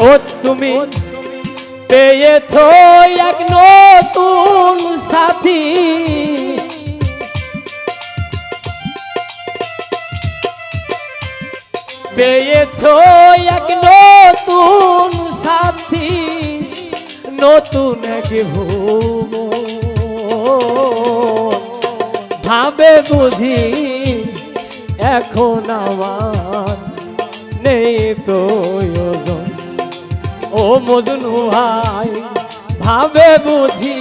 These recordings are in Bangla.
ও তুমি। পেয়েছ এক নতুন সাথী। পেয়েছ এক নতুন সাথী। নতুন এক ভুব ভাবে বুঝি এখন আমার নেই প্রয়োজন। ও মজনু ভাই ভাবে বুঝি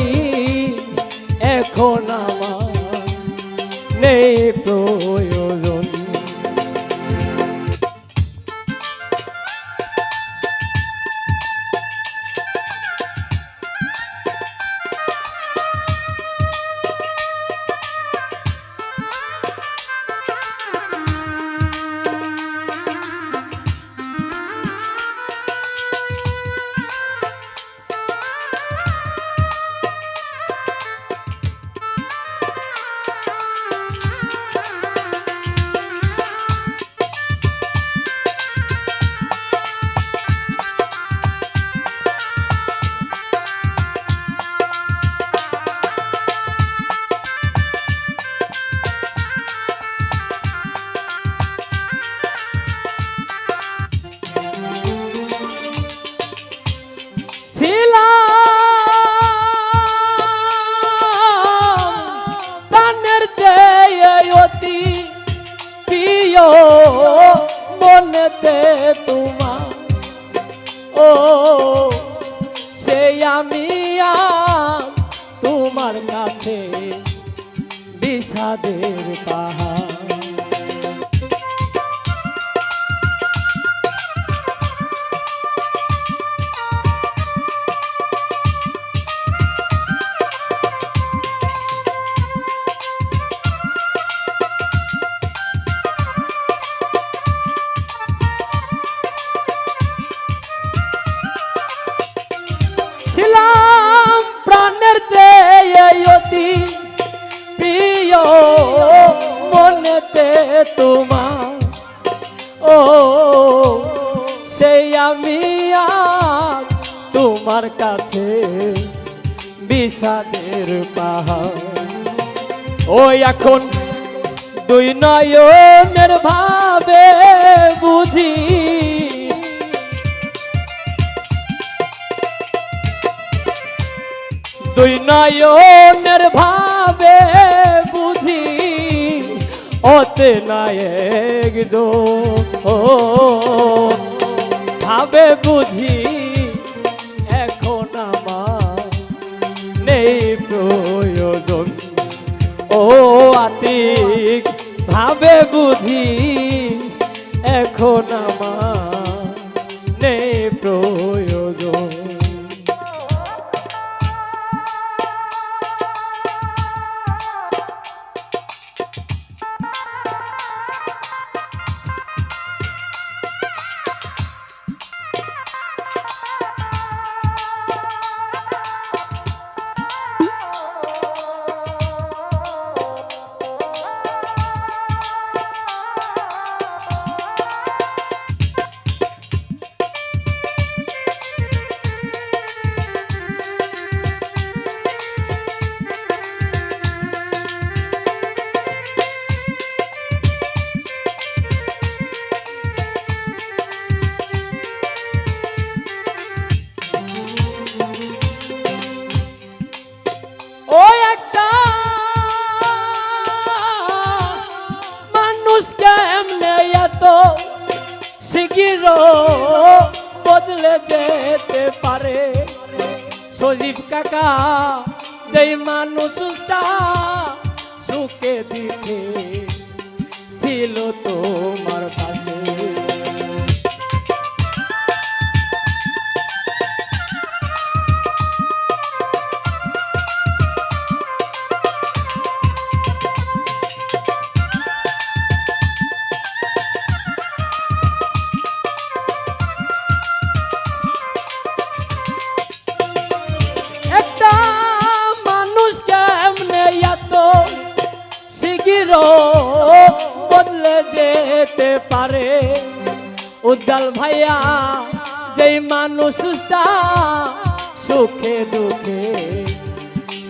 তোমার। ও সেই আমি তোমার কাছে বিষাদের পাহাড়। ছিলাম প্রাণের চেয়ে প্রিয়। মনেতে তোমার, ও, সেই আমি তোমার কাছে বিষাদের পাহাড়। ও এখন দুই নয়নের ভাবে বুঝি দুই নয়নের ভাবে বুঝি, অতে নায়ক দো ভাবে বুঝি, এখন আমার নেই প্রয়োজন। ও আতিক, ভাবে বুঝি, এখন আমার সজীব কাকা যেই মানুষটা সুখে দিতে ছিল তোমার পাশে বদলে যেতে পারে উজ্জ্বল ভাইয়া যেই মানুষটা সুখে দুঃখে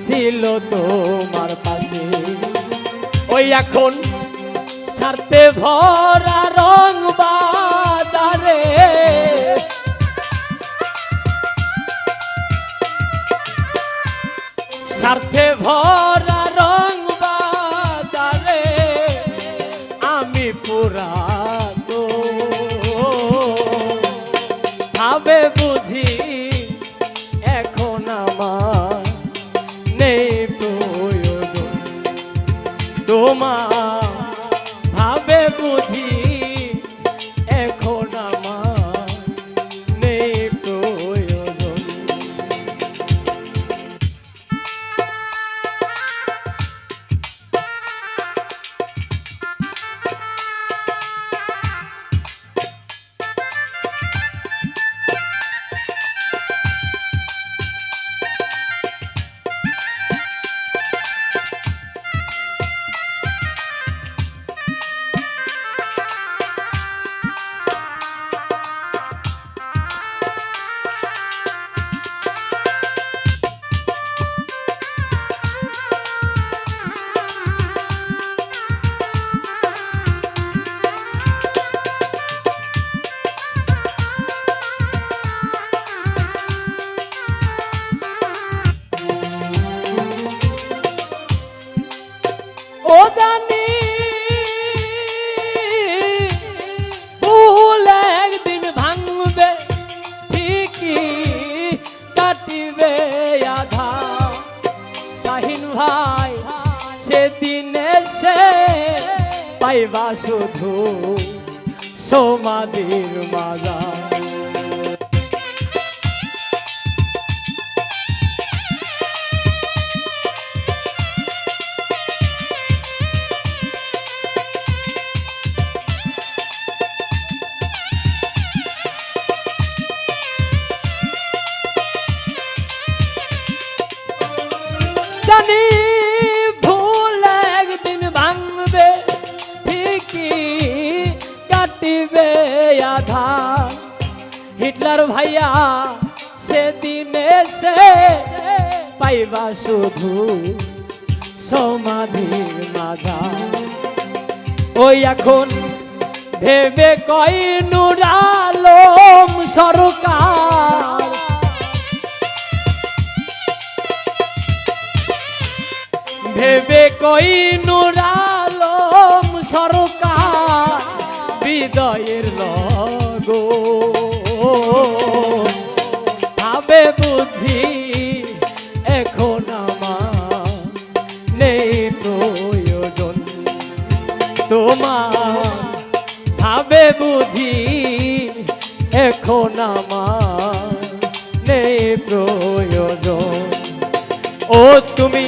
ছিল তোমার পাশে ওই এখন ছাড়তে ভরা রং বাজারে স্বার্থে ভরা সেদিন সে পাইবা শুধু সমাধির মাজা কাটিবে আধা। হিটলার ভাইয়া, সেদিন এসে পাইবা শুধু সমাধির মাধা ওই এখন ভেবে কই নুরালম সরকার। ভেবে কই নুরালম বিদয়ের লগো। ভাবে বুঝি এখন আমার নেই প্রয়োজন। তোমার ভাবে বুঝি এখন আমার নেই প্রয়োজন। ও তুমি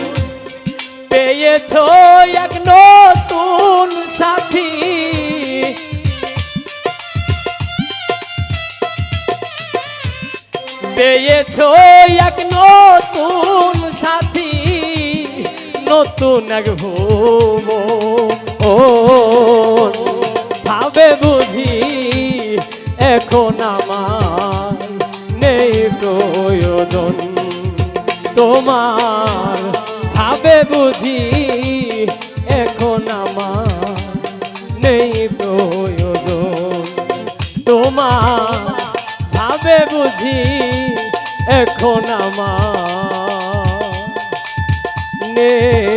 পেয়েছ এক নতুন সাথী। পেয়েছ এক নতুন সাথী, নতুন এক ভুব। ও, ভাবে বুঝি এখন আমার নেই প্রয়োজন। তোমার ভাবে বুঝি এখন আমার নেই।